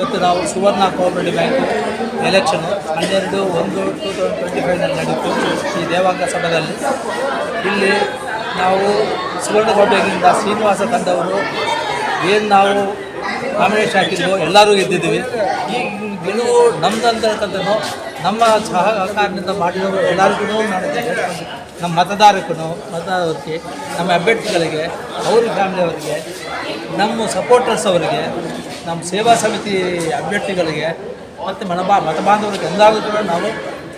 ಇವತ್ತು ನಾವು ಸುವರ್ಣ cooperative bank election ಹನ್ನೆರಡು ಒಂದು ಟೂ ತೌಸಂಡ್ ಟ್ವೆಂಟಿ ಫೈವ್ನಲ್ಲಿ ನಡೀತು ಈ ದೇವಾಂಗ ಸಭೆಯಲ್ಲಿ. ಇಲ್ಲಿ ನಾವು ಸುವರ್ಣ ಕೋಟೆಗಿಂದ ಶ್ರೀನಿವಾಸ ತಂದವರು ಏನು ನಾವು ನಾಮಿನೇಷನ್ ಹಾಕಿದ್ವು ಎಲ್ಲರೂ ಗೆದ್ದಿದ್ದೀವಿ. ಈ ಗೆಲುವು ಹೇಳ್ತಂದ್ರೂ ನಮ್ಮ ಸಹಕಾರದಿಂದ ಮಾಡಿದವರು ಎಲ್ಲರಿಗೂ ನಾನು ನಮ್ಮ ಮತದಾರಕ್ಕೂ ಮತದಾರರಿಗೆ ನಮ್ಮ ಅಭ್ಯರ್ಥಿಗಳಿಗೆ, ಅವ್ರ ಫ್ಯಾಮಿಲಿಯವರಿಗೆ ನಮ್ಮ ಸಪೋರ್ಟರ್ಸ್ ಅವರಿಗೆ, ನಮ್ಮ ಸೇವಾ ಸಮಿತಿ ಅಭ್ಯರ್ಥಿಗಳಿಗೆ, ಮತ್ತು ಮನಬಾ ಮತ ಬಾಂಧವರಿಗೆ ಕೂಡ ನಾವು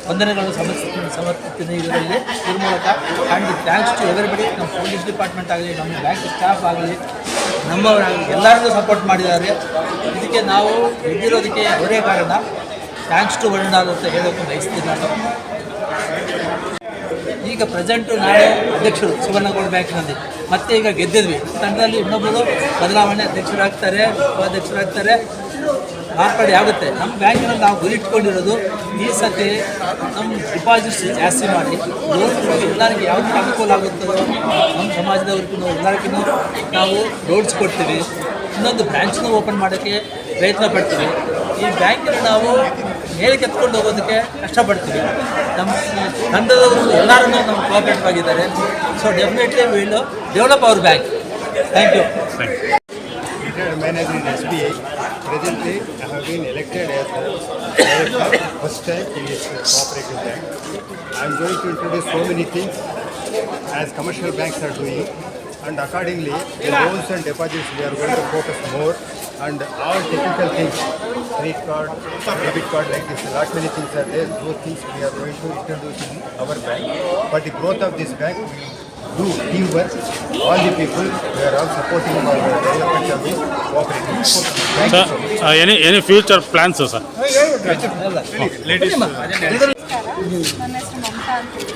ವಂದನೆಗಳನ್ನು ಸಮರ್ಪಿಸ್ತೀನಿ ಸಮರ್ಪಿಸ್ತೀನಿ. ಇದರಲ್ಲಿ ಇದ್ರ ಮೂಲಕ ಆ್ಯಂಡ್ ಥ್ಯಾಂಕ್ಸ್ ಟು ಎವರಿಬಡಿ ನಮ್ಮ ಪೊಲೀಸ್ ಡಿಪಾರ್ಟ್ಮೆಂಟ್ ಆಗಲಿ, ನಮ್ಮ ಬ್ಯಾಂಕ್ ಸ್ಟಾಫ್ ಆಗಲಿ, ನಮ್ಮವರಾಗಲಿ, ಎಲ್ಲರಿಗೂ ಸಪೋರ್ಟ್ ಮಾಡಿದ್ದಾರೆ. ಇದಕ್ಕೆ ನಾವು ಇದ್ದಿರೋದಕ್ಕೆ ಅವರೇ ಕಾರಣ. ಥ್ಯಾಂಕ್ಸ್ ಟು ವರ್ಲ್ಡ್ ಅಂತ ಹೇಳೋಕ್ಕೆ ಬಯಸ್ತೀನಿ ನಾನು. ಈಗ ಪ್ರೆಸೆಂಟು ನಾಳೆ ಅಧ್ಯಕ್ಷರು ಸುವರ್ಣಗೌಡ ಬ್ಯಾಂಕ್ನಲ್ಲಿ ಮತ್ತೆ ಈಗ ಗೆದ್ದಿದ್ವಿ. ತಂಡದಲ್ಲಿ ಇನ್ನೊಬ್ಬರು ಬದಲಾವಣೆ ಅಧ್ಯಕ್ಷರಾಗ್ತಾರೆ, ಉಪಾಧ್ಯಕ್ಷರಾಗ್ತಾರೆ. ಮಾರ್ಪಾಡಿ ಆಗುತ್ತೆ. ನಮ್ಮ ಬ್ಯಾಂಕಿನಲ್ಲಿ ನಾವು ಗುರಿ ಇಟ್ಕೊಂಡಿರೋದು ಈ ಸತಿ ನಮ್ಮ ಡಿಪಾಸಿಟ್ಸ್ ಜಾಸ್ತಿ ಮಾಡಿ ಲೋನ್ ಎಲ್ಲರಿಗೂ ಯಾವ್ದು ಅನುಕೂಲ ಆಗುತ್ತದೋ ನಮ್ಮ ಸಮಾಜದವ್ರಿಗೂ ಎಲ್ಲರಿಗೂ ನಾವು ಲೋನ್ಸ್ ಕೊಡ್ತೀವಿ. ಇನ್ನೊಂದು ಬ್ರ್ಯಾಂಚ್ನ ಓಪನ್ ಮಾಡೋಕ್ಕೆ ಪ್ರಯತ್ನ ಪಡ್ತೀವಿ. ಈ ಬ್ಯಾಂಕಲ್ಲಿ ನಾವು ಹೇಳಿ ಎತ್ಕೊಂಡು ಹೋಗೋದಕ್ಕೆ ಕಷ್ಟಪಡ್ತೀವಿ. ನಮ್ಮ ಗಂಡದವರು ಎಲ್ಲರೂ ನಮ್ಮ ಕೋಆಪರೇಟಿವ್ ಆಗಿದ್ದಾರೆ. So definitely will develop our bank thank you managing S B I presently I have been elected as first time is cooperative bank I am going to introduce so many things as commercial banks are doing and accordingly loans and deposits we are going to focus more and all technical things, credit card, debit card like this, lot many things are there. Those things we are going to introduce in our bank. But the growth of this bank do teamwork. All the people we are all supporting our development of this cooperative. Thank you so much. Sir any any future plans sir ನನ್ನ ಹೆಸರು ಮಮತಾ ಅಂತೇಳಿ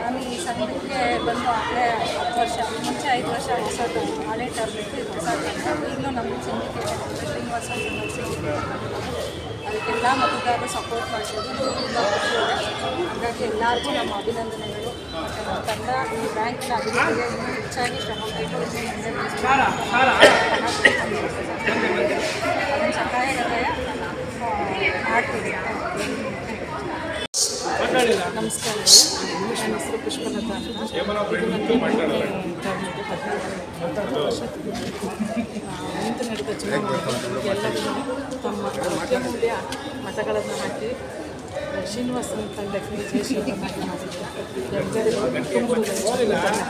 ನಾನು ಈ ಸಂಘಕ್ಕೆ ಬಂದು ಆಗಲೇ ವರ್ಷ, ಮುಂಚೆ ಐದು ವರ್ಷ ಹೊಸದು ಹಳೆ ಇತ್ತು ಇದು ಹೊಸ ಟರ್ಮ್ ಈಗಲೂ ನಮ್ಮ ಸಿಂಡಿಕೇಟ್ ಶ್ರೀನಿವಾಸ ಅದಕ್ಕೆಲ್ಲ ಮತದಾರರು ಸಪೋರ್ಟ್ ಮಾಡಿಸೋದು ತುಂಬ ಖುಷಿ ಇದೆ. ಹಾಗಾಗಿ ಎಲ್ಲರಿಗೂ ನಮ್ಮ ಅಭಿನಂದನೆಗಳು. ಮತ್ತು ನಮ್ಮ ತಂಡ ಈ ಬ್ಯಾಂಕಿನ ಅಭಿವೃದ್ಧಿಗೆ ಹೆಚ್ಚಾಗಿ ಶ್ರಮ ಪಟ್ಟು ನಮಸ್ಕಾರ. ನನ್ನ ಹೆಸರು ಪುಷ್ಪಲತಾ ಹದಿನಾರು ವರ್ಷ ನಿಂತು ನಡೆದ ಚುನಾವಣೆಗೆ ಎಲ್ಲರೂ ತಮ್ಮ ಅತ್ಯಮೂಲ್ಯ ಮತಗಳನ್ನು ಹಾಕಿ ಶ್ರೀನಿವಾಸನ ತಂಡಕ್ಕೆ ಮಾಡಿದ್ದಾರೆ